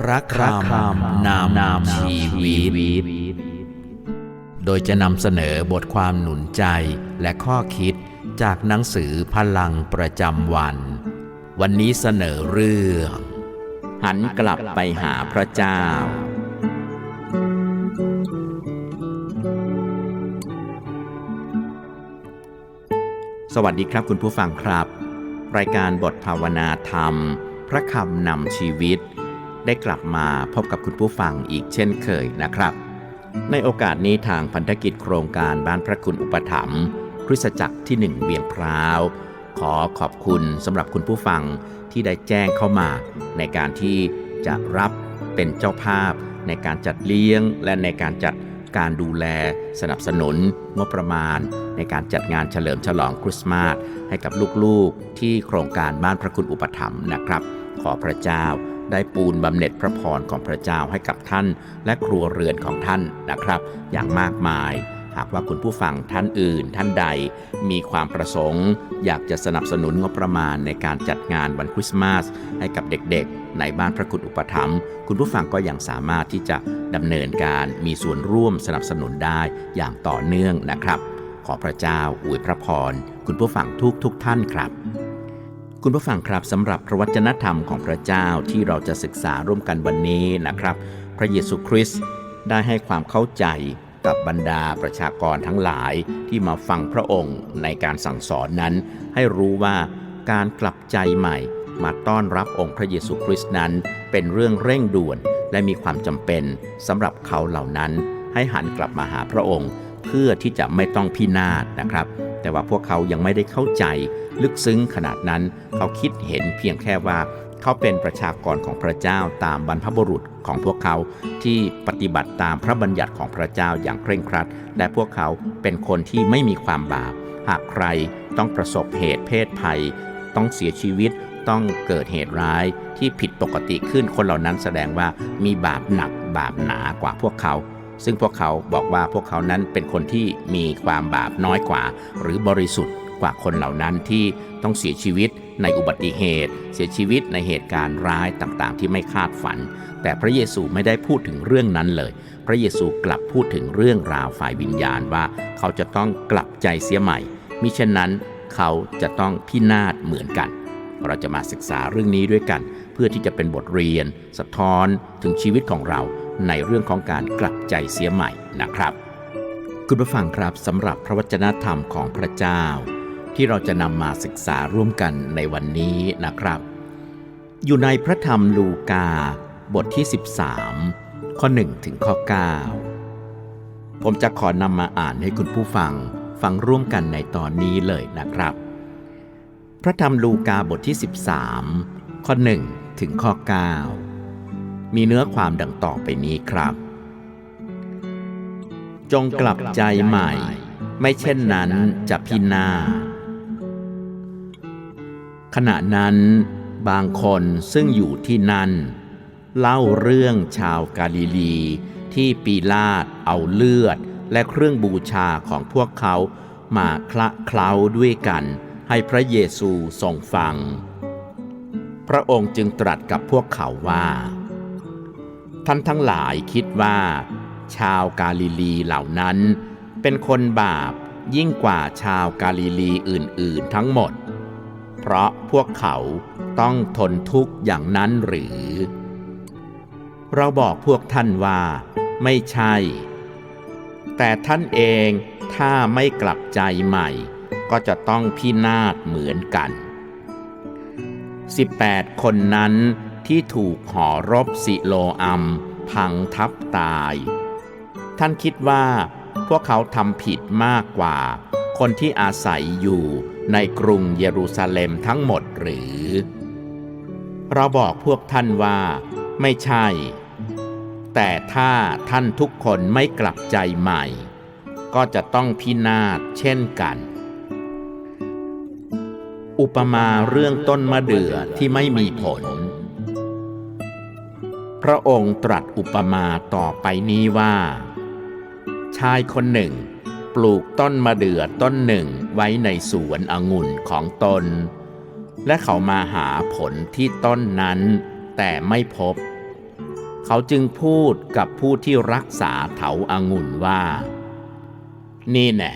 พระคำนำนำชีวิต โดยจะนำเสนอบทความหนุนใจและข้อคิดจากหนังสือพลังประจำวัน วันนี้เสนอเรื่อง หันกลับไปหาพระเจ้า สวัสดีครับคุณผู้ฟังครับ รายการบทภาวนาธรรม พระคำนำชีวิต ได้กลับมาพบกับคุณผู้ฟังอีกเช่นเคยนะครับ ในโอกาสนี้ทางพันธกิจโครงการบ้านพระคุณอุปถัมภ์คริสตจักรที่หนึ่งเวียงพร้าว ขอขอบคุณสำหรับคุณผู้ฟังที่ได้แจ้งเข้ามา ในการที่จะรับเป็นเจ้าภาพ ในการจัดเลี้ยง และในการจัดการดูแลสนับสนุนงบประมาณ ในการจัดงานเฉลิมฉลองคริสต์มาสให้กับลูกๆที่โครงการบ้านพระคุณอุปถัมภ์นะครับ ขอพระเจ้า ได้ปูนบำเหน็จพระพรของพระเจ้าให้กับท่าน และครัวเรือนของท่านนะครับ อย่างมากมาย หากว่าคุณผู้ฟังท่านอื่นท่านใด มีความประสงค์ อยากจะสนับสนุนงบประมาณในการจัดงานวันคริสต์มาสให้กับเด็กๆ ในบ้านพระคุณอุปถัมภ์คุณผู้ฟังก็ยังสามารถที่จะดำเนินการมีส่วนร่วมสนับสนุนได้อย่างต่อเนื่องนะครับ ขอพระเจ้าอวยพระพรคุณผู้ฟังทุกทุกท่านครับ คุณผู้ฟังครับสำหรับพระวจนะธรรมของพระเจ้าที่เราจะศึกษาร่วมกันวันนี้นะครับ พระเยซูคริสต์ได้ให้ความเข้าใจกับบรรดาประชากรทั้งหลายที่มาฟังพระองค์ในการสั่งสอนนั้น ให้รู้ว่าการกลับใจใหม่มาต้อนรับองค์พระเยซูคริสต์นั้น เป็นเรื่องเร่งด่วนและมีความจำเป็นสำหรับเขาเหล่านั้น ให้หันกลับมาหาพระองค์ เพื่อที่จะไม่ต้องพินาศนะครับ แต่ว่าพวกเขายังไม่ได้เข้าใจ ลึกซึ้งขนาดนั้น เขาคิดเห็นเพียงแค่ว่าเขาเป็นประชากรของพระเจ้าตามบรรพบุรุษของพวกเขาที่ปฏิบัติตามพระบัญญัติของพระเจ้าอย่างเคร่งครัด และพวกเขาเป็นคนที่ไม่มีความบาป หากใครต้องประสบเหตุเพศภัย ต้องเสียชีวิตต้องเกิดเหตุร้ายที่ผิดปกติขึ้นคนเหล่านั้นแสดงว่ามีบาปหนักบาปหนากว่าพวกเขา ซึ่งพวกเขาบอกว่าพวกเขานั้นเป็นคนที่มีความบาปน้อยกว่า หรือบริสุทธิ์กว่าคนเหล่านั้นที่ต้องเสียชีวิตในอุบัติเหตุ เสียชีวิตในเหตุการณ์ร้ายต่างๆ ที่ไม่คาดฝัน แต่พระเยซูไม่ได้พูดถึงเรื่องนั้นเลย พระเยซูกลับพูดถึงเรื่องราวฝ่ายวิญญาณว่าเขาจะต้องกลับใจเสียใหม่มิฉะนั้นเขาจะต้องพินาศเหมือนกัน เราจะมาศึกษาเรื่องนี้ด้วยกัน เพื่อที่จะเป็นบทเรียน สะท้อนถึงชีวิตของเรา ในเรื่องของการกลับใจเสียใหม่นะครับ คุณผู้ฟังครับสำหรับพระวจนะธรรมของพระเจ้า ที่เราจะนำมาศึกษาร่วมกันในวันนี้นะครับ อยู่ในพระธรรมลูกา บทที่ 13 ข้อ 1 ถึงข้อ 9 ผมจะขอนำมาอ่านให้คุณผู้ฟังฟังร่วมกันในตอนนี้เลยนะครับ พระธรรมลูกาบทที่ 13 ข้อ 1 ถึงข้อ 9 มีเนื้อความดังต่อไปนี้ครับ จงกลับใจใหม่ ไม่เช่นนั้นจะพินาศขณะนั้นบางคนซึ่งอยู่ที่นั่น เล่าเรื่องชาวกาลิลี ที่ปีลาตเอาเลือด และเครื่องบูชาของพวกเขามาคละเคล้าด้วยกัน ให้พระเยซูทรงฟัง พระองค์จึงตรัสกับพวกเขาว่า ท่านทั้งหลายคิดว่า ชาวกาลิลีเหล่านั้น เป็นคนบาปยิ่งกว่าชาวกาลิลีอื่นๆทั้งหมด เพราะพวกเขาต้องทนทุกข์อย่างนั้นหรือ เราบอกพวกท่านว่า ไม่ใช่ แต่ท่านเองถ้าไม่กลับใจใหม่ ก็จะต้องพินาศเหมือนกัน 18 คนนั้น ที่ถูกหอรบสิโลอัม พังทับตาย ท่านคิดว่า พวกเขาทำผิดมากกว่า คนที่อาศัยอยู่ในกรุงเยรูซาเล็มทั้งหมดหรือ เราบอกพวกท่านว่า ไม่ใช่ แต่ถ้าท่านทุกคนไม่กลับใจใหม่ ก็จะต้องพินาศเช่นกันอุปมาเรื่องต้นมะเดื่อที่ไม่มีผล พระองค์ตรัสอุปมาต่อไปนี้ว่า ชายคนหนึ่ง ปลูกต้นมะเดื่อต้นหนึ่งไว้ในสวนองุ่นของตน และเขามาหาผลที่ต้นนั้น แต่ไม่พบ เขาจึงพูดกับผู้ที่รักษาเถาอางุ่นว่า นี่แน่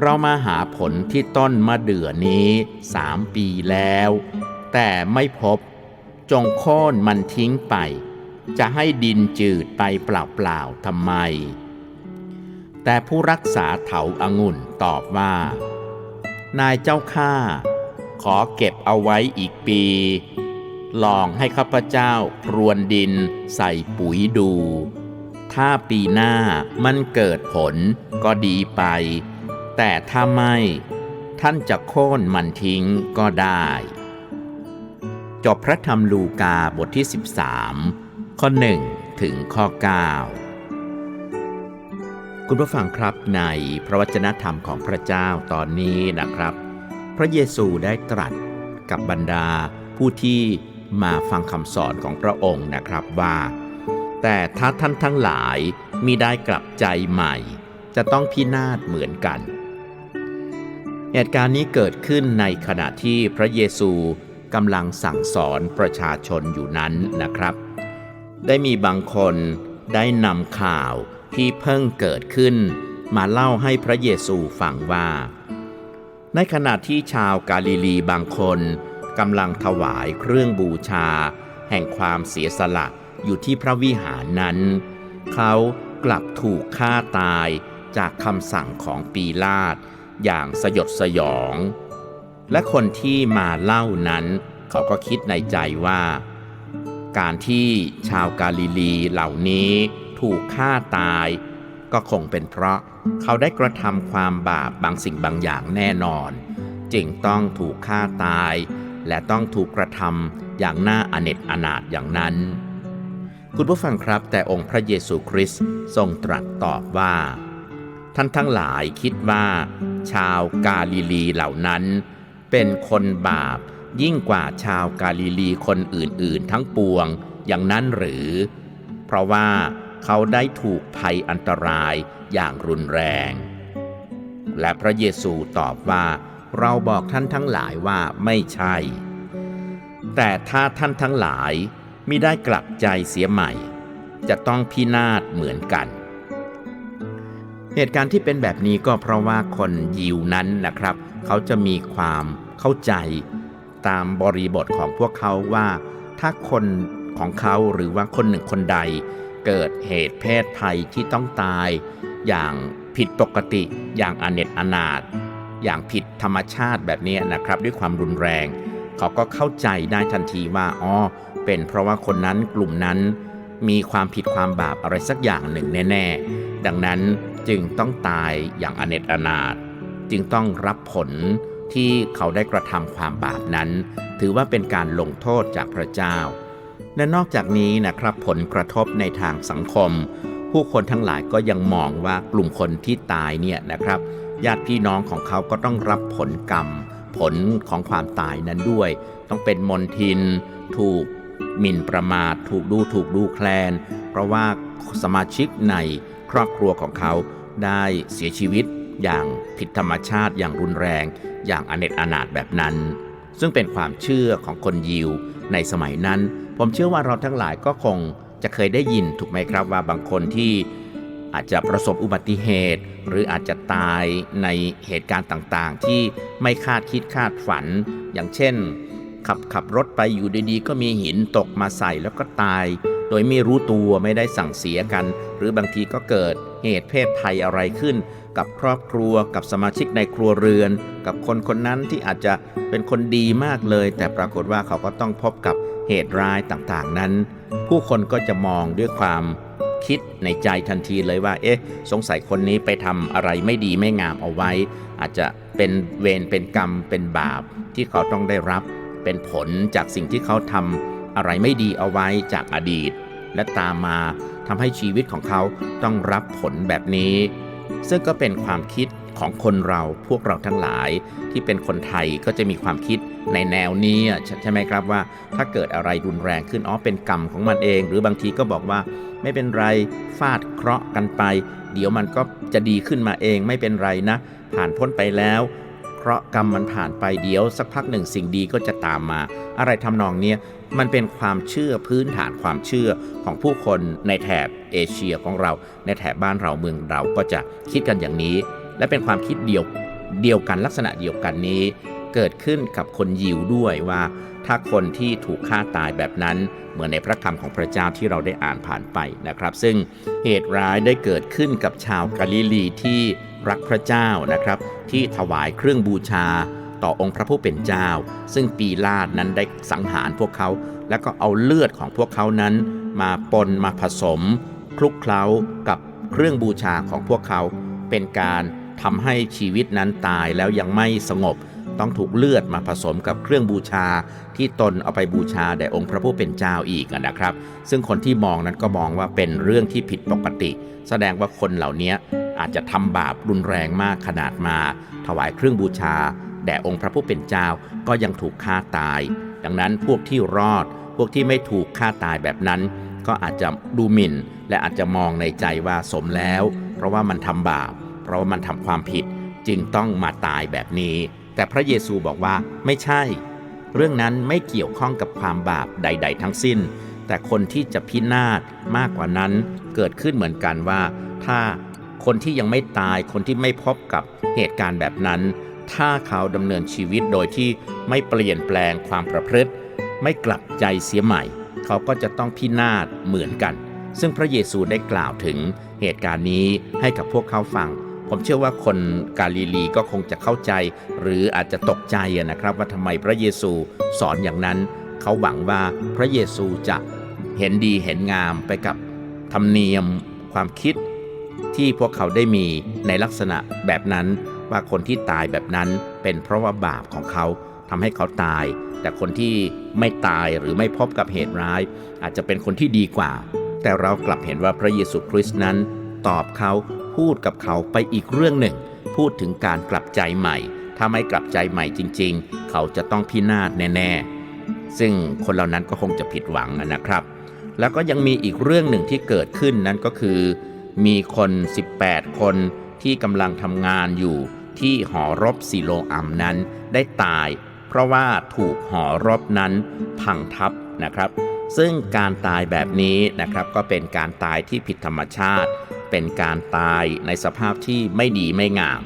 เรามาหาผลที่ต้นมะเดื่อนี้สามปีแล้ว แต่ไม่พบจงโค่นมันทิ้งไป จะให้ดินจืดไปเปล่าๆทำไม แต่ผู้รักษาเถาอางุ่นตอบว่า นายเจ้าข้าขอเก็บเอาไว้อีกปี ลองให้ข้าพเจ้าพรวนดินใส่ปุ๋ยดู ถ้าปีหน้ามันเกิดผลก็ดีไป แต่ถ้าไม่ท่านจะโค่นมันทิ้งก็ได้ จบพระธรรมลูกาบทที่ 13 ข้อ 1 ถึงข้อ 9 คุณผู้ฟังครับในพระวจนะธรรมของพระเจ้าตอนนี้นะครับ พระเยซูได้ตรัสกับบรรดาผู้ที่มาฟังคำสอนของพระองค์นะครับว่า แต่ถ้าท่านทั้งหลายมิได้กลับใจใหม่ จะต้องพินาศเหมือนกัน เหตุการณ์นี้เกิดขึ้นในขณะที่พระเยซูกำลังสั่งสอนประชาชนอยู่นั้นนะครับ ได้มีบางคนได้นำข่าวที่เพิ่งเกิดขึ้น มาเล่าให้พระเยซูฟังว่า ในขณะที่ชาวกาลิลีบางคนกำลังถวายเครื่องบูชา แห่งความเสียสละอยู่ที่พระวิหารนั้น เขากลับถูกฆ่าตายจากคำสั่งของปีลาตอย่างสยดสยอง และคนที่มาเล่านั้น เขาก็คิดในใจว่า การที่ชาวกาลิลีเหล่านี้ถูกฆ่าตาย ก็คงเป็นเพราะเขาได้กระทำความบาปบางสิ่งบางอย่างแน่นอน จึงต้องถูกฆ่าตาย และต้องถูกกระทำอย่างน่าอเนจอนาถอย่างนั้น คุณผู้ฟังครับแต่องค์พระเยซูคริสต์ทรงตรัสตอบว่า ท่านทั้งหลายคิดว่า ชาวกาลิลีเหล่านั้น เป็นคนบาป ยิ่งกว่าชาวกาลิลีคนอื่นๆ ทั้งปวงอย่างนั้นหรือ เพราะว่าเขาได้ถูกภัยอันตรายอย่างรุนแรง และพระเยซูตอบว่า เราบอกท่านทั้งหลายว่าไม่ใช่ แต่ถ้าท่านทั้งหลายมิได้กลับใจเสียใหม่ จะต้องพินาศเหมือนกัน เหตุการณ์ที่เป็นแบบนี้ก็เพราะว่าคนยิวนั้นนะครับ เขาจะมีความเข้าใจ ตามบริบทของพวกเขาว่า ถ้าคนของเขาหรือว่าคนหนึ่งคนใด เกิดเหตุเพศภัยที่ต้องตาย อย่างผิดปกติ อย่างอเนจอนาถอย่างผิดธรรมชาติแบบนี้นะครับ ด้วยความรุนแรง เขาก็เข้าใจได้ทันทีว่าอ๋อเป็นเพราะว่าคนนั้นกลุ่มนั้น มีความผิดความบาปอะไรสักอย่างหนึ่งแน่ ๆ ดังนั้นจึงต้องตายอย่างอเนจอนาถจึงต้องรับผล ที่เขาได้กระทำความบาปนั้น ถือว่าเป็นการลงโทษจากพระเจ้า และนอกจากนี้นะครับผลกระทบในทางสังคม ผู้คนทั้งหลายก็ยังมองว่ากลุ่มคนที่ตายเนี่ยนะครับญาติพี่น้องของเขาก็ต้องรับผลกรรม ผลของความตายนั้นด้วย ต้องเป็นมนทิน ถูกหมิ่นประมาท ถูกดูถูกดูแคลน เพราะว่าสมาชิกในครอบครัวของเขาได้เสียชีวิตอย่างผิดธรรมชาติอย่างรุนแรง อย่างอเนจอนาถแบบนั้น ซึ่งเป็นความเชื่อของคนยิวในสมัยนั้น ผมเชื่อว่าเราทั้งหลายก็คงจะเคยได้ยินถูกไหมครับว่าบางคนที่อาจจะประสบอุบัติเหตุ หรืออาจจะตายในเหตุการณ์ต่างๆ ที่ไม่คาดคิดคาดฝัน อย่างเช่น ขับขับรถไปอยู่ดีๆ ก็มีหินตกมาใส่แล้วก็ตาย โดยไม่รู้ตัวไม่ได้สั่งเสียกัน หรือบางทีก็เกิดเหตุเพศภัยอะไรขึ้น กับครอบครัวกับสมาชิกในครัวเรือน กับคนคนนั้นที่อาจจะเป็นคนดีมากเลย แต่ปรากฏว่าเขาก็ต้องพบกับเหตุร้ายต่างๆนั้น ผู้คนก็จะมองด้วยความคิดในใจทันทีเลยว่า เอ๊ะ สงสัยคนนี้ไปทำอะไรไม่ดีไม่งามเอาไว้ อาจจะเป็นเวรเป็นกรรมเป็นบาปที่เขาต้องได้รับ เป็นผลจากสิ่งที่เขาทำอะไรไม่ดีเอาไว้จากอดีต และตามมาทำให้ชีวิตของเขาต้องรับผลแบบนี้ ซึ่งก็เป็นความคิดของคนเราพวกเราทั้งหลาย ที่เป็นคนไทยก็จะมีความคิดในแนวนี้ใชใช่ไหมครับว่า ถ้าเกิดอะไรรุนแรงขึ้นอ๋อเป็นกรรมของมันเอง หรือบางทีก็บอกว่า ไม่เป็นไรฟาดเคราะห์กันไป เดี๋ยวมันก็จะดีขึ้นมาเองไม่เป็นไรนะ ผ่านพ้นไปแล้ว เคราะกรรมมันผ่านไปเดี๋ยว สักพักหนึ่งสิ่งดีก็จะตามมา อะไรทำนองเนี้ยมันเป็นความเชื่อพื้นฐานความเชื่อของผู้คนในแถบเอเชียของเรา ในแถบบ้านเราเมืองเราก็จะคิดกันอย่างนี้ และเป็นความคิดเดียวเดียวกันลักษณะเดียวกันนี้ เกิดขึ้นกับคนยิวด้วยว่า ถ้าคนที่ถูกฆ่าตายแบบนั้น เหมือนในพระคำของพระเจ้าที่เราได้อ่านผ่านไปนะครับ ซึ่งเหตุร้ายได้เกิดขึ้นกับชาวกาลิลีที่ รักพระเจ้านะครับ ที่ถวายเครื่องบูชาต่อองค์พระผู้เป็นเจ้า ซึ่งปีลาดนั้นได้สังหารพวกเขา แล้วก็เอาเลือดของพวกเขานั้น มาปนมาผสม คลุกเคล้ากับเครื่องบูชาของพวกเขา เป็นการทำให้ชีวิตนั้นตายแล้วยังไม่สงบ ต้องถูกเลือดมาผสมกับเครื่องบูชา ที่ตนเอาไปบูชาแด่องค์พระผู้เป็นเจ้าอีกนะครับ ซึ่งคนที่มองนั้นก็มองว่าเป็นเรื่องที่ผิดปกติ แสดงว่าคนเหล่านี้อาจจะทำบาปรุนแรงมากขนาดมา ถวายเครื่องบูชา แด่องค์พระผู้เป็นเจ้าก็ยังถูกฆ่าตาย ดังนั้นพวกที่รอด พวกที่ไม่ถูกฆ่าตายแบบนั้น ก็อาจจะดูหมิ่น และอาจจะมองในใจว่าสมแล้ว เพราะว่ามันทำบาป เพราะว่ามันทำความผิดจึงต้องมาตายแบบนี้ แต่พระเยซูบอกว่าไม่ใช่ เรื่องนั้นไม่เกี่ยวข้องกับความบาปใด ๆ ทั้งสิ้น แต่คนที่จะพินาศมากกว่านั้นเกิดขึ้นเหมือนกันว่า ถ้าคนที่ยังไม่ตายคนที่ไม่พบกับเหตุการณ์แบบนั้น ถ้าเขาดำเนินชีวิตโดยที่ไม่เปลี่ยนแปลงความประพฤติ ไม่กลับใจเสียใหม่ เขาก็จะต้องพินาศเหมือนกัน ซึ่งพระเยซูได้กล่าวถึงเหตุการณ์นี้ให้กับพวกเขาฟัง ผมเชื่อว่าคนกาลิลีก็คงจะเข้าใจ หรืออาจจะตกใจนะครับ ว่าทำไมพระเยซูสอนอย่างนั้น เขาหวังว่าพระเยซูจะเห็นดีเห็นงามไปกับธรรมเนียมความคิดที่พวกเขาได้มีในลักษณะแบบนั้น ว่าคนที่ตายแบบนั้นเป็นเพราะว่าบาปของเขาทำให้เขาตาย แต่คนที่ไม่ตายหรือไม่พบกับเหตุร้าย อาจจะเป็นคนที่ดีกว่า แต่เรากลับเห็นว่าพระเยซูคริสต์นั้น ตอบเขา พูดกับเขาไปอีกเรื่องหนึ่ง พูดถึงการกลับใจใหม่ ถ้าไม่กลับใจใหม่จริง ๆ เขาจะต้องพินาศแน่ๆ ซึ่งคนเหล่านั้นก็คงจะผิดหวังนะครับ แล้วก็ยังมีอีกเรื่องหนึ่งที่เกิดขึ้นนั้นก็คือ มีคน 18 คนที่กำลังทำงานอยู่ที่หอรบซิโลอัมนั้นได้ตายเพราะว่าถูกหอรบนั้นพังทับนะครับ ซึ่งการตายแบบนี้นะครับก็เป็นการตายที่ผิดธรรมชาติ เป็นการตายในสภาพที่ไม่ดีไม่งาม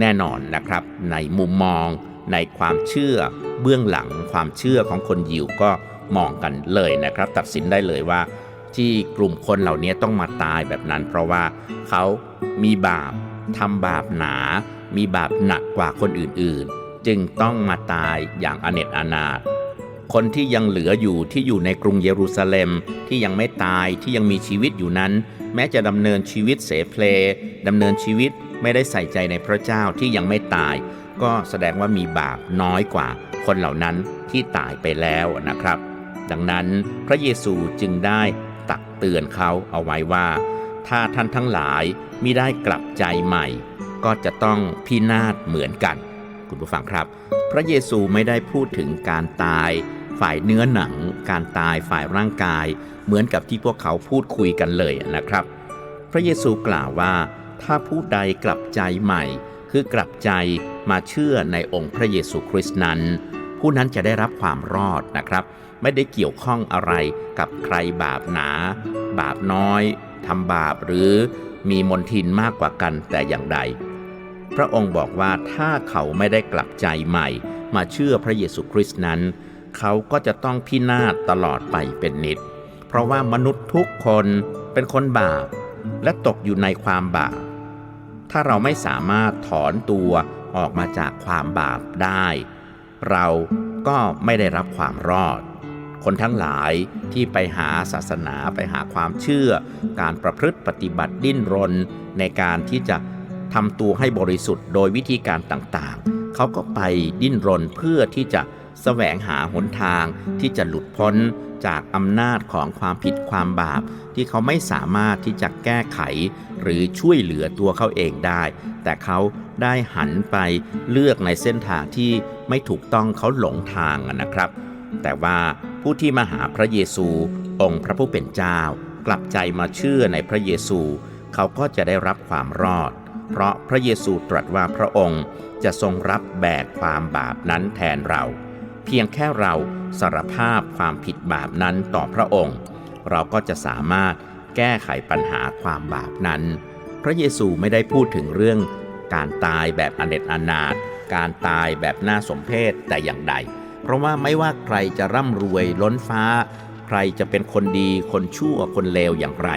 แน่นอนนะครับ ในมุมมองในความเชื่อเบื้องหลังความเชื่อของคนยิวก็มองกันเลยนะครับ ตัดสินได้เลยว่า ที่กลุ่มคนเหล่านี้ต้องมาตายแบบนั้น เพราะว่าเขามีบาปทำบาปหนา มีบาปหนักกว่าคนอื่นๆ จึงต้องมาตายอย่างอเนจอนาถ คนที่ยังเหลืออยู่ที่อยู่ในกรุงเยรูซาเล็ม ที่ยังไม่ตายที่ยังมีชีวิตอยู่นั้น แม้จะดำเนินชีวิตเสเพลดำเนินชีวิตไม่ได้ใส่ใจในพระเจ้าที่ยังไม่ตาย ก็แสดงว่ามีบาปน้อยกว่า คนเหล่านั้นที่ตายไปแล้วนะครับ ดังนั้นพระเยซูจึงได้ตักเตือนเขาเอาไว้ว่า ถ้าท่านทั้งหลายมิได้กลับใจใหม่ ก็จะต้องพินาศเหมือนกัน คุณผู้ฟังครับ พระเยซูไม่ได้พูดถึงการตาย ฝ่ายเนื้อหนัง การตายฝ่ายร่างกาย เหมือนกับที่พวกเขาพูดคุยกันเลยนะครับ พระเยซูกล่าวว่า ถ้าผู้ใดกลับใจใหม่ คือกลับใจมาเชื่อในองค์พระเยซูคริสต์นั้น ผู้นั้นจะได้รับความรอดนะครับ ไม่ได้เกี่ยวข้องอะไรกับใครบาปหนา บาปน้อยทำบาปหรือมีมนทินมากกว่ากันแต่อย่างใด พระองค์บอกว่าถ้าเขาไม่ได้กลับใจใหม่ มาเชื่อพระเยซูคริสต์นั้น เขาก็จะต้องพินาศตลอดไปเป็นนิด เพราะว่ามนุษย์ทุกคนเป็นคนบาป และตกอยู่ในความบาป ถ้าเราไม่สามารถถอนตัวออกมาจากความบาปได้ เราก็ไม่ได้รับความรอด คนทั้งหลายที่ไปหาศาสนาไปหาความเชื่อ การประพฤติปฏิบัติดิ้นรน ในการที่จะทำตัวให้บริสุทธิ์โดยวิธีการต่างๆ เขาก็ไปดิ้นรนเพื่อที่จะ แสวงหาหนทางที่จะหลุดพ้นจากอำนาจของความผิดความบาป ที่เขาไม่สามารถที่จะแก้ไข หรือช่วยเหลือตัวเขาเองได้ แต่เขาได้หันไปเลือกในเส้นทางที่ไม่ถูกต้องเขาหลงทางนะครับ แต่ว่าผู้ที่มาหาพระเยซู องค์พระผู้เป็นเจ้า กลับใจมาเชื่อในพระเยซู เขาก็จะได้รับความรอด เพราะพระเยซูตรัสว่าพระองค์จะทรงรับแบกความบาปนั้นแทนเรา พียงแค่เราสารภาพความผิดบาปนั้นต่อพระองค์ เราก็จะสามารถแก้ไขปัญหาความบาปนั้น พระเยซูไม่ได้พูดถึงเรื่อง การตายแบบอเนจอนาถการตายแบบน่าสมเพชแต่อย่างใด เพราะว่าไม่ว่าใครจะร่ำรวยล้นฟ้า ใครจะเป็นคนดีคนชั่วคนเลวอย่างไร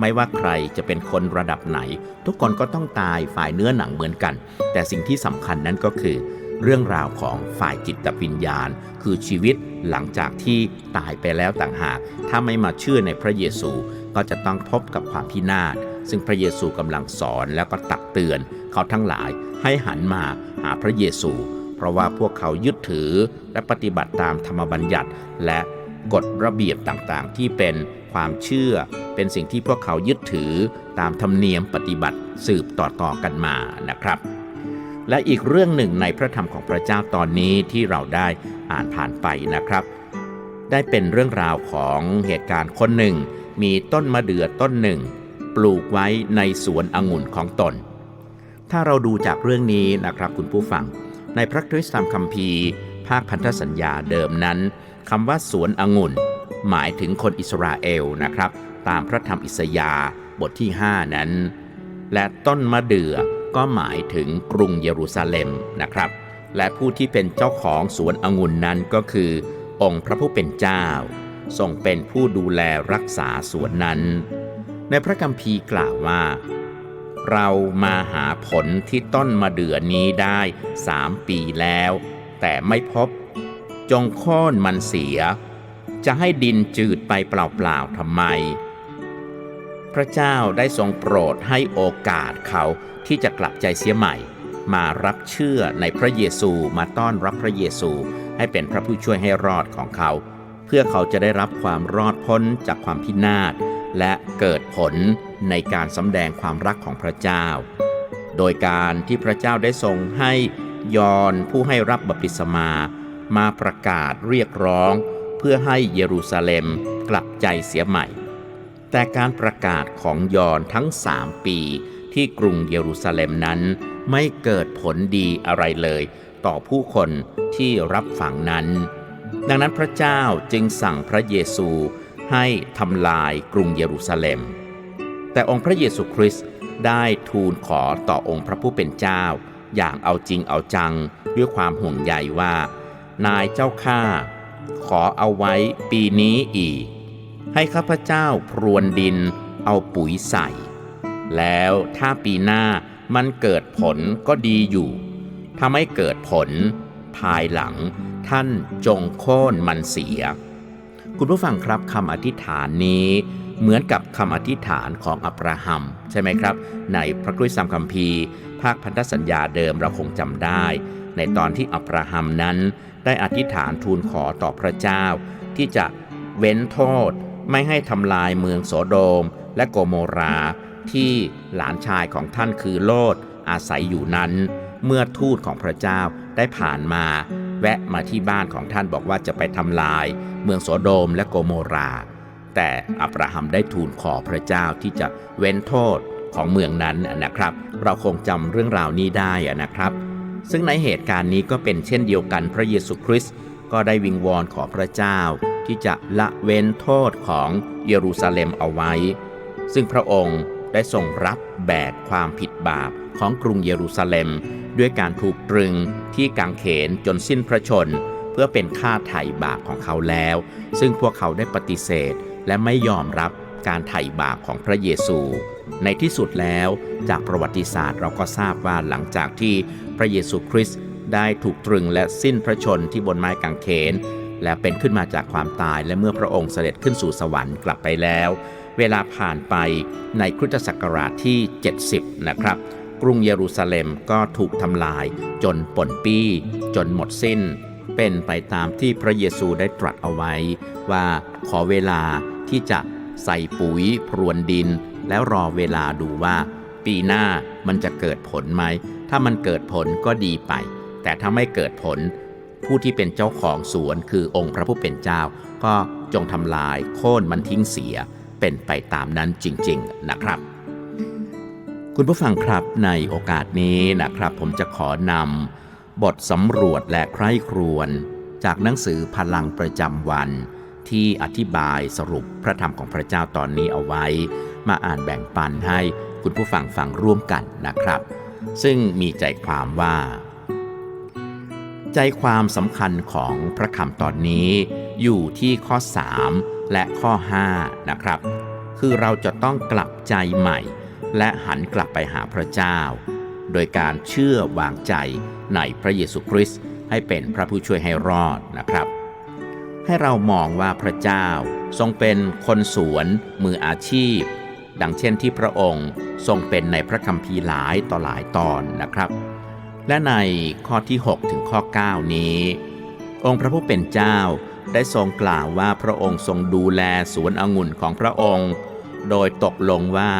ไม่ว่าใครจะเป็นคนระดับไหน ทุกคนก็ต้องตายฝ่ายเนื้อหนังเหมือนกัน แต่สิ่งที่สำคัญนั้นก็คือ เรื่องราวของฝ่ายจิตวิญญาณ คือชีวิตหลังจากที่ตายไปแล้วต่างหาก ถ้าไม่มาเชื่อในพระเยซูก็จะต้องพบกับความพินาศซึ่งพระเยซูกำลังสอนแล้วก็ตักเตือน เขาทั้งหลายให้หันมาหาพระเยซู เพราะว่าพวกเขายึดถือและปฏิบัติตามธรรมบัญญัติ และกฎระเบียบต่างๆ ที่เป็นความเชื่อ เป็นสิ่งที่พวกเขายึดถือตามธรรมเนียมปฏิบัติสืบต่อๆกันมานะครับ และอีกเรื่องหนึ่งในพระธรรมของพระเจ้าตอนนี้ที่เราได้อ่านผ่านไปนะครับ ได้เป็นเรื่องราวของเหตุการณ์คนหนึ่ง มีต้นมะเดื่อต้นหนึ่ง ปลูกไว้ในสวนองุ่นของตน ถ้าเราดูจากเรื่องนี้นะครับคุณผู้ฟัง ในพระคริสตธรรมคัมภีร์ ภาคพันธสัญญาเดิมนั้นคำว่าสวนองุ่น หมายถึงคนอิสราเอลนะครับ ตามพระธรรมอิสยาห์บทที่ 5 นั้น และต้นมะเดื่อ ก็หมายถึงกรุงเยรูซาเล็มนะครับ และผู้ที่เป็นเจ้าของสวนองุ่นนั้นก็คือ องค์พระผู้เป็นเจ้า ทรงเป็นผู้ดูแลรักษาสวนนั้น ในพระคัมภีร์กล่าวว่า เรามาหาผลที่ต้นมะเดื่อนี้ได้สามปีแล้ว แต่ไม่พบ จงโค่นมันเสีย จะให้ดินจืดไปเปล่าๆทำไม พระเจ้าได้ทรงโปรดให้โอกาสเขา ที่จะกลับใจเสียใหม่ มารับเชื่อในพระเยซูมาต้อนรับพระเยซู ให้เป็นพระผู้ช่วยให้รอดของเขา เพื่อเขาจะได้รับความรอดพ้นจากความพินาศและเกิดผลในการสำแดงความรักของพระเจ้า โดยการที่พระเจ้าได้ทรงให้ยอนผู้ให้รับบัพติศมา มาประกาศเรียกร้อง เพื่อให้เยรูซาเล็มกลับใจเสียใหม่ แต่การประกาศของยอนทั้งสามปี ที่กรุงเยรูซาเล็มนั้น ไม่เกิดผลดีอะไรเลย ต่อผู้คนที่รับฟังนั้น ดังนั้นพระเจ้าจึงสั่งพระเยซูให้ทำลายกรุงเยรูซาเล็ม แต่องค์พระเยซูคริสต์ได้ทูลขอต่อองค์พระผู้เป็นเจ้า อย่างเอาจริงเอาจังด้วยความห่วงใยว่า นายเจ้าข้าขอเอาไว้ปีนี้อีก ให้ข้าพเจ้าพรวนดินเอาปุ๋ยใส่ แล้วถ้าปีหน้ามันเกิดผลก็ดีอยู่ ถ้าไม่เกิดผล ภายหลังท่านจงโค่นมันเสีย คุณผู้ฟังครับคำอธิษฐานนี้เหมือนกับคำอธิษฐานของอับราฮัม ใช่ไหมครับ ในพระคริสตธรรมคัมภีร์ ภาคพันธสัญญาเดิมเราคงจำได้ ในตอนที่อับราฮัมนั้น ได้อธิษฐานทูลขอต่อพระเจ้า ที่จะเว้นโทษไม่ให้ทำลายเมืองโสโดมและโกโมรา ที่หลานชายของท่านคือโลดอาศัยอยู่นั้น เมื่อทูตของพระเจ้าได้ผ่านมา แวะมาที่บ้านของท่านบอกว่าจะไปทำลาย เมืองโสโดมและโกโมรา แต่อับราฮัมได้ทูลขอพระเจ้าที่จะเว้นโทษของเมืองนั้นนะครับ เราคงจำเรื่องราวนี้ได้นะครับ ซึ่งในเหตุการณ์นี้ก็เป็นเช่นเดียวกันพระเยซูคริสต์ก็ได้วิงวอนขอพระเจ้า ที่จะละเว้นโทษของเยรูซาเล็มเอาไว้ ซึ่งพระองค์ ได้ทรงรับแบกความผิดบาปของกรุงเยรูซาเล็ม ด้วยการถูกตรึงที่กางเขนจนสิ้นพระชน เพื่อเป็นค่าไถ่บาปของเขาแล้ว ซึ่งพวกเขาได้ปฏิเสธและไม่ยอมรับการไถ่บาปของพระเยซู ในที่สุดแล้วจากประวัติศาสตร์เราก็ทราบว่าหลังจากที่พระเยซูคริสต์ได้ถูกตรึงและสิ้นพระชนที่บนไม้กางเขน และเป็นขึ้นมาจากความตายและเมื่อพระองค์เสด็จขึ้นสู่สวรรค์กลับไปแล้ว เวลาผ่านไปในคริสตศักราชที่ 70 นะครับ กรุงเยรูซาเล็มก็ถูกทำลายจนป่นปี้ จนหมดสิ้น เป็นไปตามที่พระเยซูได้ตรัสเอาไว้ ว่าขอเวลาที่จะใส่ปุ๋ยพรวนดิน แล้วรอเวลาดูว่า ปีหน้ามันจะเกิดผลไหม ถ้ามันเกิดผลก็ดีไป แต่ถ้าไม่เกิดผล ผู้ที่เป็นเจ้าของสวนคือองค์พระผู้เป็นเจ้า ก็จงทำลายโค่นมันทิ้งเสีย เป็นไปตามนั้นจริง ๆ นะครับ คุณผู้ฟังครับในโอกาสนี้นะครับ ผมจะขอนำบทสำรวจและใคร่ครวญจากหนังสือพลังประจำวัน ที่อธิบายสรุปพระธรรมของพระเจ้าตอนนี้เอาไว้ มาอ่านแบ่งปันให้คุณผู้ฟังฟังร่วมกันนะครับ ซึ่งมีใจความว่า ใจความสำคัญของพระคำตอนนี้อยู่ที่ข้อ 3 และข้อ 5 นะครับ คือเราจะต้องกลับใจใหม่ และหันกลับไปหาพระเจ้า โดยการเชื่อวางใจในพระเยซูคริสต์ให้เป็นพระผู้ช่วยให้รอดนะครับ ให้เรามองว่าพระเจ้าทรงเป็นคนสวนมืออาชีพ ดังเช่นที่พระองค์ทรงเป็นในพระคัมภีร์หลายต่อหลายตอนนะครับ และในข้อที่ 6 ถึงข้อ 9 นี้ องค์พระผู้เป็นเจ้าได้ทรงกล่าวว่าพระองค์ทรงดูแลสวนองุ่นของพระองค์ โดยตกลงว่า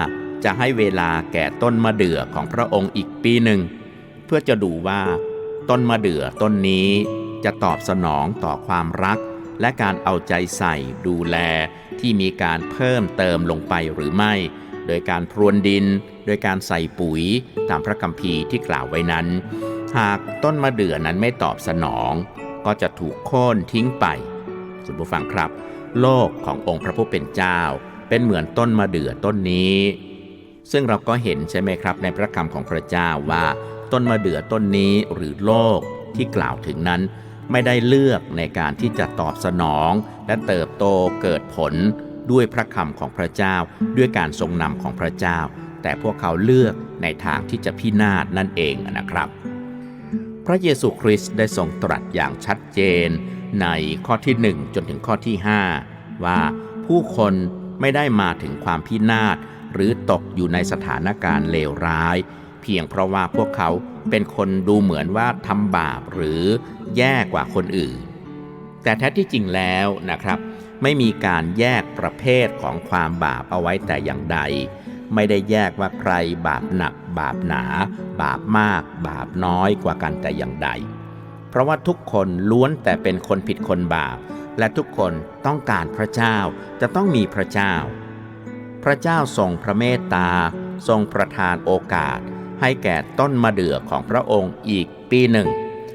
จะให้เวลาแก่ต้นมะเดื่อของพระองค์อีกปีหนึ่ง เพื่อจะดูว่าต้นมะเดื่อต้นนี้จะตอบสนองต่อความรัก และการเอาใจใส่ดูแลที่มีการเพิ่มเติมลงไปหรือไม่ โดยการพรวนดิน โดยการใส่ปุ๋ยตามพระคัมภีร์ที่กล่าวไว้นั้น หากต้นมะเดื่อนั้นไม่ตอบสนอง ก็จะถูกโค่นทิ้งไป คุณผู้ฟังครับ โลกขององค์พระผู้เป็นเจ้า เป็นเหมือนต้นมะเดื่อต้นนี้ ซึ่งเราก็เห็นใช่ไหมครับ ในพระคำของพระเจ้าว่า ต้นมะเดื่อต้นนี้หรือโลกที่กล่าวถึงนั้นไม่ได้เลือกในการที่จะตอบสนอง และเติบโตเกิดผลด้วยพระคำของพระเจ้า ด้วยการทรงนำของพระเจ้า แต่พวกเขาเลือกในทางที่จะพินาศนั่นเองนะครับ พระเยซูคริสต์ได้ทรงตรัสอย่างชัดเจน ในข้อที่ 1 จนถึงข้อที่ 5 ว่าผู้คนไม่ได้มาถึงความพินาศหรือตกอยู่ในสถานการณ์เลวร้าย เพียงเพราะว่าพวกเขาเป็นคนดูเหมือนว่าทำบาปหรือแย่กว่าคนอื่น แต่แท้ที่จริงแล้วนะครับ ไม่มีการแยกประเภทของความบาปเอาไว้แต่อย่างใด ไม่ได้แยกว่าใครบาปหนัก บาปหนา บาปมาก บาปน้อยกว่ากันแต่อย่างใด เพราะว่าทุกคนล้วนแต่เป็นคนผิดคนบาป และทุกคนต้องการพระเจ้าจะต้องมีพระเจ้า พระเจ้าทรงพระเมตตา ทรงประทานโอกาส ให้แก่ต้นมะเดื่อของพระองค์อีกปีหนึ่ง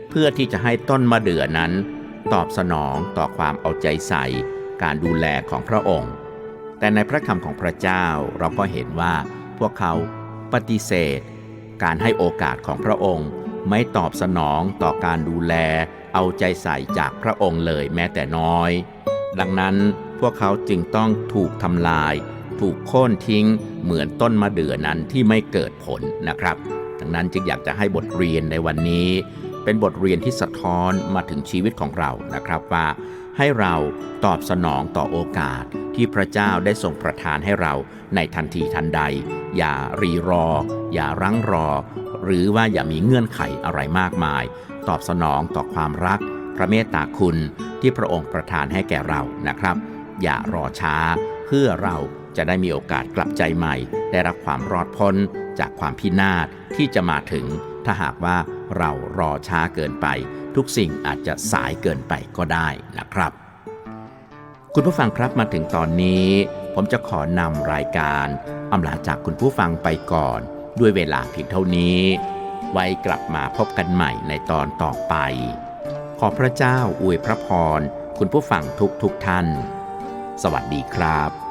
เพื่อที่จะให้ต้นมะเดื่อนั้น ตอบสนองต่อความเอาใจใส่ การดูแลของพระองค์ แต่ในพระคำของพระเจ้าเราก็เห็นว่าพวกเขาปฏิเสธ การให้โอกาสของพระองค์ ไม่ตอบสนองต่อการดูแล เอาใจใส่จากพระองค์เลยแม้แต่น้อย ดังนั้นพวกเขาจึงต้องถูกทำลาย ถูกโค่นทิ้ง เหมือนต้นมะเดื่อนั้นที่ไม่เกิดผลนะครับ ดังนั้นจึงอยากจะให้บทเรียนในวันนี้ เป็นบทเรียนที่สะท้อนมาถึงชีวิตของเรานะครับว่า ให้เราตอบสนองต่อโอกาสที่พระเจ้าได้ทรงประทานให้เราในทันทีทันใด อย่ารีรอ อย่ารั้งรอ หรือว่าอย่ามีเงื่อนไขอะไรมากมาย ตอบสนองต่อความรัก พระเมตตาคุณที่พระองค์ประทานให้แก่เรานะครับ อย่ารอช้า เพื่อเราจะได้มีโอกาสกลับใจใหม่ ได้รับความรอดพ้นจากความพินาศที่จะมาถึง ถ้าหากว่าเรารอช้าเกินไป ทุกสิ่งอาจจะสายเกินไปก็ได้นะครับ คุณผู้ฟังครับมาถึงตอนนี้ ผมจะขอนำรายการอำลาจากคุณผู้ฟังไปก่อน ด้วยเวลาเพียงเท่านี้ ไว้กลับมาพบกันใหม่ในตอนต่อไป ขอพระเจ้าอวยพระพรคุณผู้ฟังทุกทุกท่าน สวัสดีครับ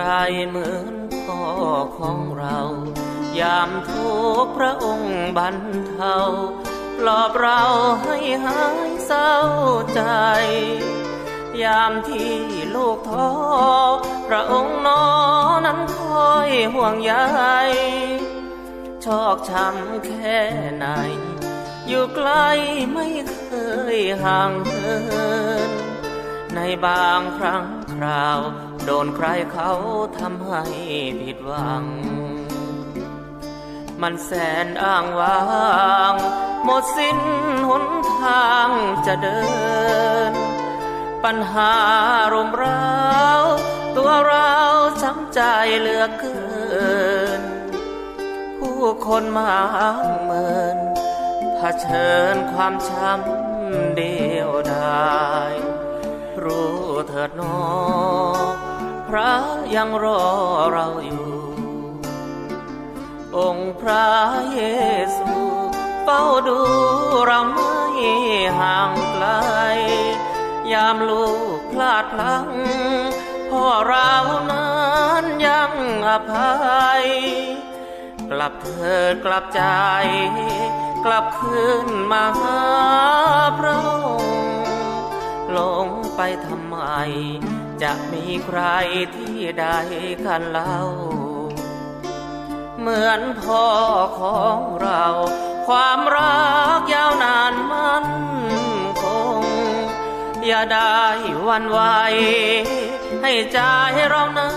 รเหมือนพ่อของเรา ยามทุกพระองค์บรรเทาปลอบเราให้หายเศร้าใจ ยามที่ลูกท้อพระองค์นอนั้นคอยห่วงใยชอกช้ำแค่ไหน อยู่ไกลไม่เคยห่างเหินในบางครั้งคราว โดนใครเขาทำให้ผิดหวัง มันแสนอ้างว้าง หมดสิ้นหนทางจะเดิน ปัญหารุมเร้าตัวเราช้ำใจเหลือเกิน ผู้คนมาเมินเผชิญความช้ำเดียวดายรู้เถิดนอ ระยังรอเราอยู่ องค์พระเยซูเฝ้าดูเราไม่ห่างไกล ยามลูกพลาดพลั้งพ่อเรานั้นยังอภัย กลับเถิดกลับใจ กลับคืนมาหาพระองค์หลงไปทำไม จะมีใครที่ใดกันเล่า เหมือนพ่อของเรา ความรักยาวนานมั่นคง อย่าได้วันไหวให้ใจเรานั้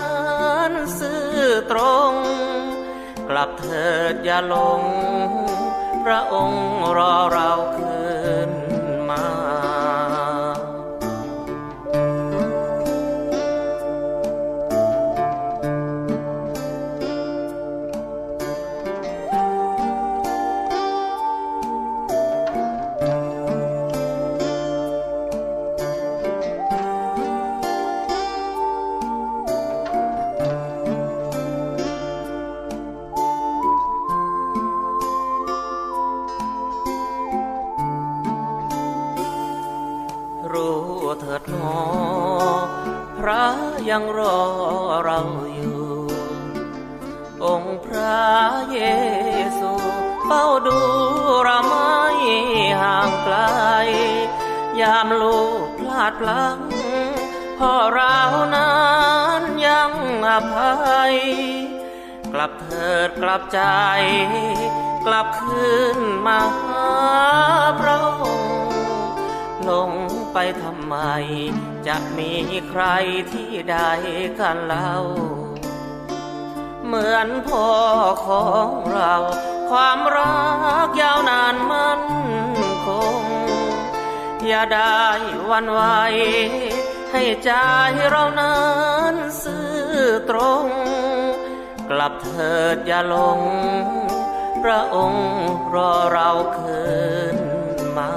นซื่อตรง กลับเถิดอย่าหลง พระองค์รอเราคืนมา ใจ กลับคืนมาหาพระองค์หลงไปทำไม จะมีใครที่ใดกันเล่า เหมือนพ่อของเรา ความรักยาวนานมั่นคง อย่าได้วันไหวให้ใจเรานั้นซื่อตรง กลับเถิดอย่าลง พระองค์รอเราคืนมา